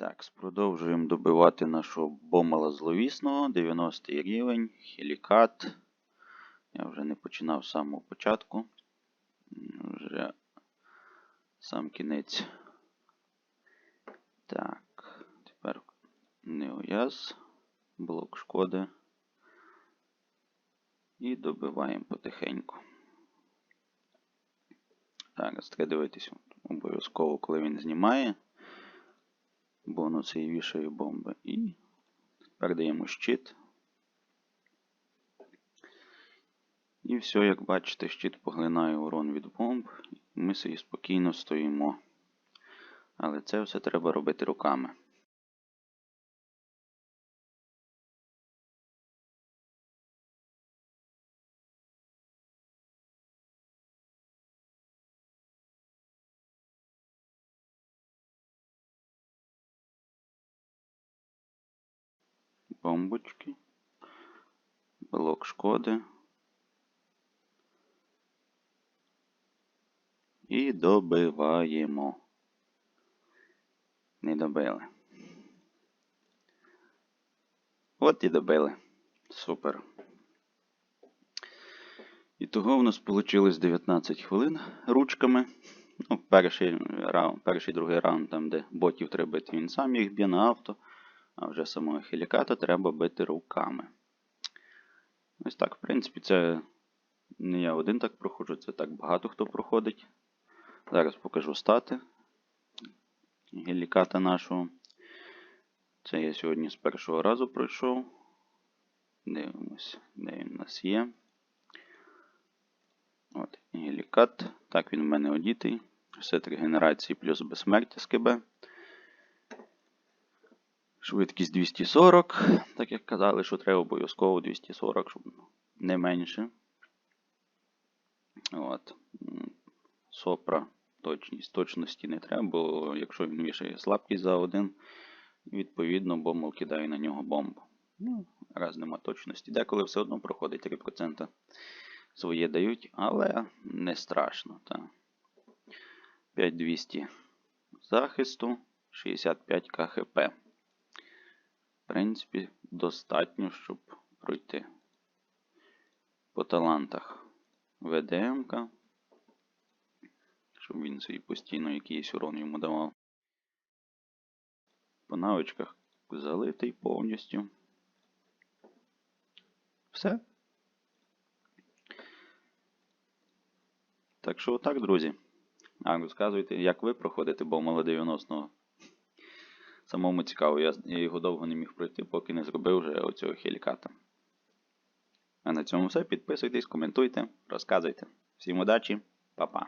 Так, продовжуємо добивати нашого бомала зловісного. 90 рівень, хелікат. Я вже не починав з самого початку. Вже сам кінець. Так, тепер неояз, блок шкоди. І добиваємо потихеньку. Так, треба дивитися обов'язково, коли він знімає і вішає бомби. І передаємо даємо щит. І все, як бачите, щит поглинає урон від бомб. Ми собі спокійно стоїмо. Але це все треба робити руками. Бомбочки. Блок шкоди. І добиваємо. Не добили. От і добили. Супер. І того в нас вийшло 19 хвилин ручками. Ну, перший раунд, перший другий раунд, там, де ботів треба бити, він сам їх б'є на авто, а вже самого хеліката треба бити руками. Ось так, в принципі, це не я один так проходжу, це так багато хто проходить. Зараз покажу стати геліката нашого. Це я сьогодні з першого разу пройшов. Дивимось, де він у нас є. От, гелікат. Так, він в мене одітий. Все три генерації плюс безсмертя з КБ. Швидкість 240. Так як казали, що треба обов'язково 240, щоб не менше. От. Сопра. Точність точності не треба, бо якщо він вішає слабкість за один, відповідно, бомбл кидає на нього бомбу. Ну, раз нема точності. Деколи все одно проходить 3% своє дають, але не страшно. Та. 5200 захисту, 65 КХП. Принципі, достатньо, щоб пройти. По талантах ВДМ-ка щоб він собі постійно якийсь урон йому давав. По навичках залитий повністю. Все. Так що отак, друзі. А розказуйте, як ви проходите бомала 90-го. Самому цікаво, я, його довго не міг пройти, поки не зробив вже оцього хеліката. А на цьому все. Підписуйтесь, коментуйте, розказуйте. Всім удачі, па-па.